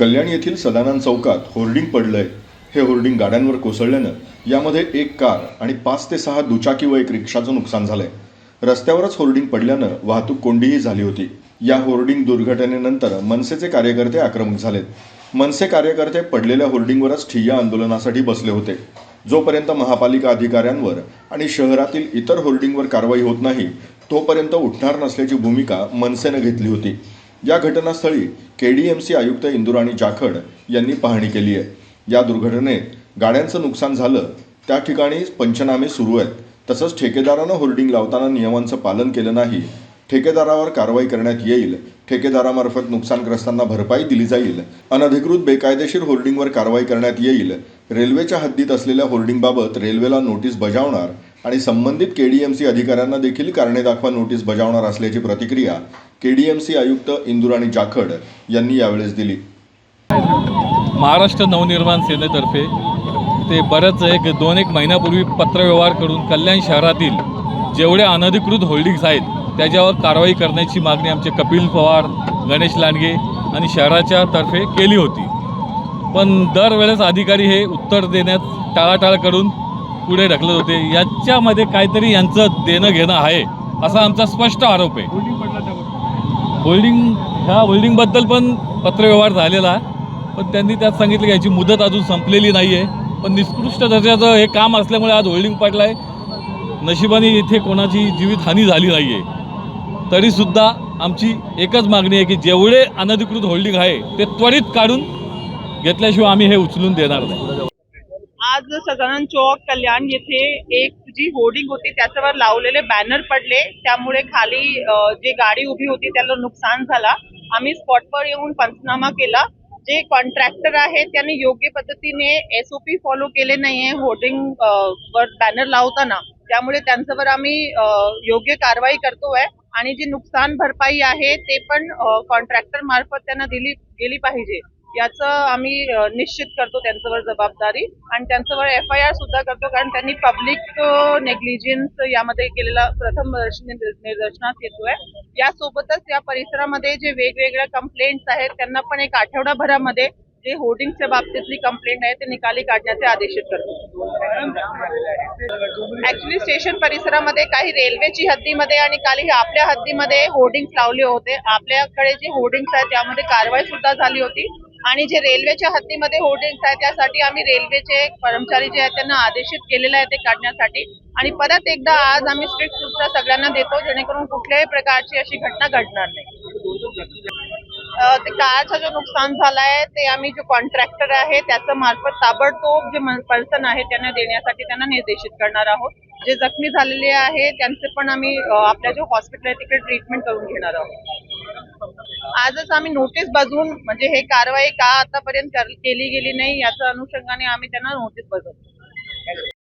कल्याण येथील सदानंद चौकात होर्डिंग पडलंय. हे होर्डिंग गाड्यांवर कोसळल्यानं यामध्ये एक कार आणि पाच ते सहा दुचाकी व एक रिक्षाचं नुकसान झालंय. रस्त्यावरच होर्डिंग पडल्यानं वाहतूक कोंडीही झाली होती. या होर्डिंग दुर्घटनेनंतर मनसेचे कार्यकर्ते आक्रमक झालेत. मनसे कार्यकर्ते पडलेल्या होर्डिंगवरच ठिय्या आंदोलनासाठी बसले होते. जोपर्यंत महापालिका अधिकाऱ्यांवर आणि शहरातील इतर होर्डिंगवर कारवाई होत नाही तोपर्यंत उठणार नसल्याची भूमिका मनसेनं घेतली होती. या घटनास्थळी के डी एम सी आयुक्त इंदुराणी जाखड यांनी पाहणी केली आहे. या दुर्घटनेत गाड्यांचं नुकसान झालं. त्या ठिकाणी पंचनामे सुरू आहेत. तसंच ठेकेदारानं होर्डिंग लावताना नियमांचं पालन केलं नाही. ठेकेदारावर कारवाई करण्यात येईल. ठेकेदारामार्फत नुकसानग्रस्तांना भरपाई दिली जाईल. अनधिकृत बेकायदेशीर होर्डिंगवर कारवाई करण्यात येईल. रेल्वेच्या हद्दीत असलेल्या होर्डिंगबाबत रेल्वेला नोटीस बजावणार आणि संबंधित केडीएमसी अधिकाऱ्यांना देखील कारणे दाखवा नोटीस बजावणार असल्याची प्रतिक्रिया केडीएमसी आयुक्त इंदुराणी जाखड यांनी यावेळेस दिली. महाराष्ट्र नवनिर्माण सेनेतर्फे ते बऱ्याच एक दोन एक महिन्यापूर्वी पत्रव्यवहार करून कल्याण शहरातील जेवढे अनधिकृत होल्डिंग्स आहेत त्याच्यावर कारवाई करण्याची मागणी आमचे कपिल पवार गणेश लांडगे आणि शहराच्या तर्फे केली होती. पण दरवेळेस अधिकारी हे उत्तर देण्यात टाळाटाळ करून पुढे ढकलत होते. याच्यामध्ये काहीतरी यांचं देणं घेणं आहे असा आमचा स्पष्ट आरोप आहे. होल्डिंग ह्या होल्डिंगबद्दल पण पत्रव्यवहार झालेला आहे. पण त्यांनी त्यात सांगितलं की याची मुदत अजून संपलेली नाही आहे पण निकृष्ट दर्जाचं हे काम असल्यामुळे आज होल्डिंग पडलं आहे नशिबाने इथे कोणाची जीवितहानी झाली नाही आहे तरीसुद्धा आमची एकच मागणी आहे की जेवढे अनधिकृत होल्डिंग आहे ते त्वरित काढून घेतल्याशिवाय आम्ही हे उचलून देणार नाही. आज सदानंद चौक कल्याण येथे एक जी होर्डिंग होती त्याच्यावर लावलेले बॅनर पडले. त्यामुळे खाली जी जे गाडी उभी होती त्याला नुकसान झाला. आम्ही स्पॉटवर येऊन पंचनामा केला. जे कॉन्ट्रॅक्टर आहे त्यांनी योग्य पद्धतीने एस ओ पी फॉलो केले नाहीये होर्डिंग वर बॅनर लावताना. त्यामुळे त्यांच्यावर आम्ही योग्य कारवाई करतोय. आणि जी नुकसान भरपाई आहे ते पण कॉन्ट्रॅक्टर मार्फत त्यांना दिली गेली पाहिजे. याचं आम्ही निश्चित करतो त्यांच्यावर जबाबदारी आणि त्यांच्यावर एफ आय आर सुद्धा करतो कारण त्यांनी पब्लिक नेग्लिजन्स यामध्ये केलेला प्रथम निदर्शनात निदर्शनास येतोय. यासोबतच या परिसरामध्ये जे वेगवेगळ्या कंप्लेंट्स आहेत त्यांना पण एक आठवडाभरामध्ये जे होर्डिंगच्या बाबतीतली कंप्लेंट आहे ते निकाली काढण्याचे आदेशित करतो ऍक्च्युली स्टेशन परिसरामध्ये काही रेल्वेची हद्दीमध्ये आणि काही आपल्या हद्दीमध्ये होर्डिंग्स लावले होते. आपल्याकडे जे होर्डिंग्स आहेत त्यामध्ये कारवाई सुद्धा झाली होती. आणि जे रेल्वेच्या हद्दीमध्ये होर्डिंग्स आहेत त्यासाठी आम्ही रेल्वेचे कर्मचारी जे आहेत त्यांना आदेशित केलेलं आहे ते काढण्यासाठी. आणि परत एकदा आज आम्ही स्ट्रिक्ट सूचना सगळ्यांना देतो जेणेकरून कुठल्याही प्रकारची अशी घटना घडणार नाही. अ, ते कारचं जो नुकसान झालंय ते आम्ही जो कॉन्ट्रॅक्टर आहे त्याचं मार्फत ताबडतोब जे पर्सन आहे त्यांना देण्यासाठी त्यांना निर्देशित करणार आहोत. जे जखमी झालेले आहे त्यांचे पण आम्ही आपल्या जो हॉस्पिटल आहे तिकडे ट्रीटमेंट करून घेणार आहोत. आजच आम्ही नोटीस बजवून म्हणजे हे कारवाई का आतापर्यंत केली गेली नाही याच्या अनुषंगाने आम्ही त्यांना नोटीस बजावतो.